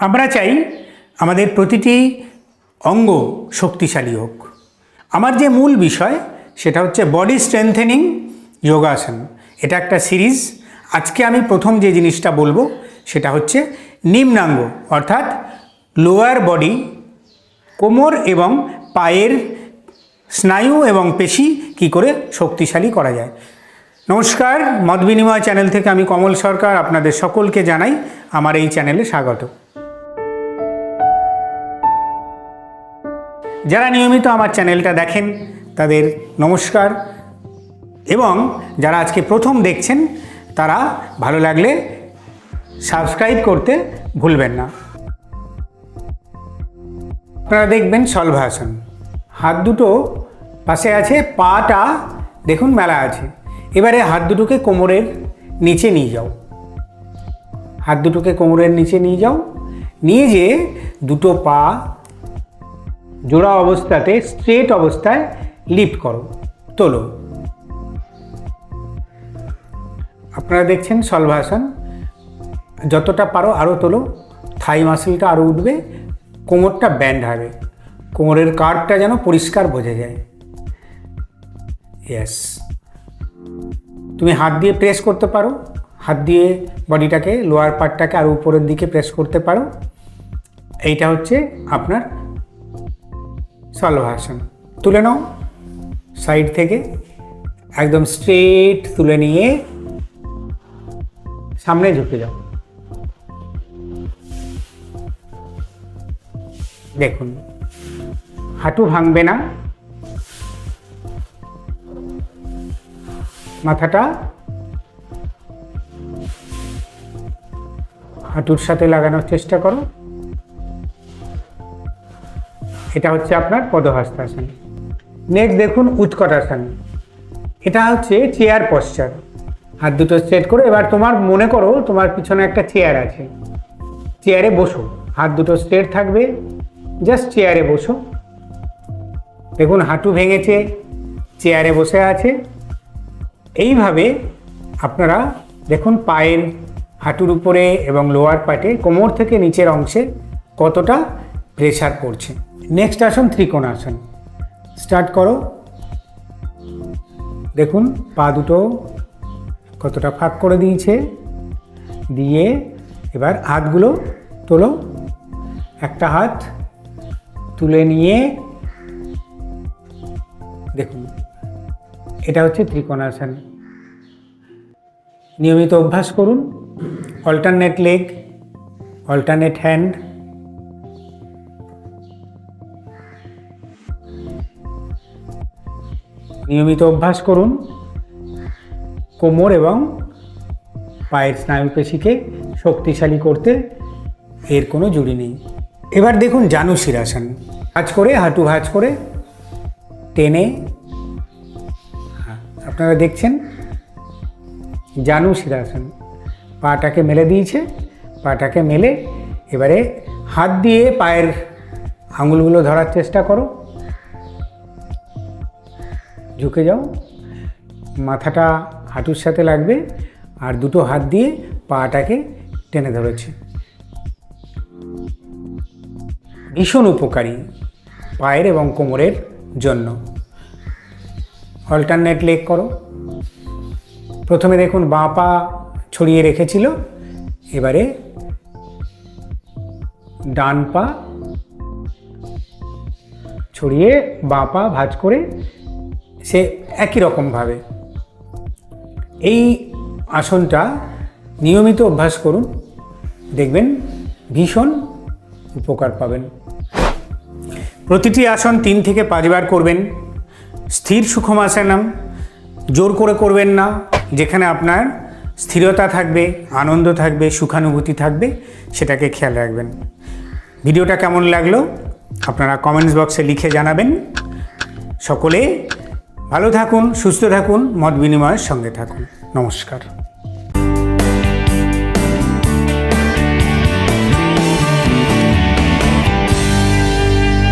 আমরা চাই আমাদের প্রতিটি অঙ্গ শক্তিশালী হোক। আমার যে মূল বিষয়, সেটা হচ্ছে বডি স্ট্রেংথেনিং যোগাসন। এটা একটা সিরিজ। আজকে আমি প্রথম যে জিনিসটা বলব, সেটা হচ্ছে নিম্নাঙ্গ, অর্থাৎ লোয়ার বডি কোমর এবং পায়ের স্নায়ু এবং পেশি কি করে শক্তিশালী করা যায়। নমস্কার, মত বিনিময় চ্যানেল থেকে আমি কমল সরকার, আপনাদের সকলকে জানাই আমার এই চ্যানেলে স্বাগত। যারা নিয়মিত আমার চ্যানেলটা দেখেন, তাদের নমস্কার। এবং যারা আজকে প্রথম দেখছেন, তারা ভালো লাগলে সাবস্ক্রাইব করতে ভুলবেন না। আপনারা দেখবেন সলভাসন হাত দুটো পাশে আছে, পাটা দেখুন মেলা আছে। এবারে হাত দুটোকে কোমরের নিচে নিয়ে যাও। হাত দুটোকে কোমরের নিচে নিয়ে যাও। নিয়ে যেয়ে দুটো পা জোড়া অবস্থাতে স্ট্রেট অবস্থায় লিফট করো, তোলো। আপনারা দেখছেন সলভাসন যতটা পারো আরও তোলো। থাই মাসেলটা আরও উঠবে, কোমরটা ব্যান্ড হবে। কোমরের কার্ভটা যেন পরিষ্কার বোঝা যায়। ইয়েস তুমি হাত দিয়ে প্রেস করতে পারো। হাত দিয়ে বডিটাকে লোয়ার পার্টটাকে আরও উপরের দিকে প্রেস করতে পারো। এইটা হচ্ছে আপনার সলভাসন তুলে নাও। সাইড থেকে একদম স্ট্রেট তুলে নিয়ে সামনে ঝুঁকে যাও। দেখুন, হাঁটু ভাঙবে না। মাথাটা হাঁটুর সাথে লাগানোর চেষ্টা করো। এটা হচ্ছে আপনার পদহস্তাসন। নেক্সট দেখুন উৎকটাসন। এটা হচ্ছে চেয়ার পশ্চার হাত দুটো স্ট্রেট করে, এবার তোমার মনে করো তোমার পিছনে একটা চেয়ার আছে। চেয়ারে বসো। হাত দুটো স্ট্রেট থাকবে। জাস্ট চেয়ারে বসো। দেখুন হাঁটু ভেঙেছে চেয়ারে বসে আছে। এইভাবে আপনারা দেখুন পায়ের হাঁটুর উপরে এবং লোয়ার পার্টে কোমর থেকে নিচের অংশে কতটা প্রেশার পড়ছে। নেক্সট আসন ত্রিকোণাসন স্টার্ট করো। দেখুন, পা দুটো কতটা ফাঁক করে দিয়েছে। দিয়ে এবার হাতগুলো তোলো। একটা হাত তুলে নিয়ে দেখুন, এটা হচ্ছে ত্রিকোণাসন নিয়মিত অভ্যাস করুন। অল্টারনেট লেগ অল্টারনেট হ্যান্ড নিয়মিত অভ্যাস করুন। কোমর এবং পায়ের স্নায়ুপেশিকে শক্তিশালী করতে এর কোনো জুড়ি নেই। এবার দেখুন জানু শিরাসন ভাজ করে হাঁটু ভাজ করে টেনে হ্যাঁ, আপনারা দেখছেন জানু শিরাসন পাটাকে মেলে দিয়েছে পাটাকে মেলে এবারে হাত দিয়ে পায়ের আঙুলগুলো ধরার চেষ্টা করো। ঝুঁকে যাও। মাথাটা হাঁটুর সাথে লাগবে আর দুটো হাত দিয়ে পাটাকে টেনে ধরেছে। ভীষণ উপকারী পায়ের এবং কোমরের জন্য। অল্টারনেট লেগ করো। প্রথমে দেখুন বাঁ পা ছড়িয়ে রেখেছিল, এবারে ডান পা ছড়িয়ে বাঁ পা ভাঁজ করে সে একই রকমভাবে। এই আসনটা নিয়মিত অভ্যাস করুন, দেখবেন ভীষণ উপকার পাবেন। প্রতিটি আসন তিন থেকে পাঁচবার করবেন, স্থির সুখমাসনম জোর করে করবেন না, যেখানে আপনার স্থিরতা থাকবে, আনন্দ থাকবে, সুখানুভূতি থাকবে, সেটাকে খেয়াল রাখবেন। ভিডিওটা কেমন লাগল, আপনারা কমেন্টস বক্সে লিখে জানাবেন। সকলে ভালো থাকুন সুস্থ থাকুন মত বিনিময়ের সঙ্গে থাকুন। নমস্কার।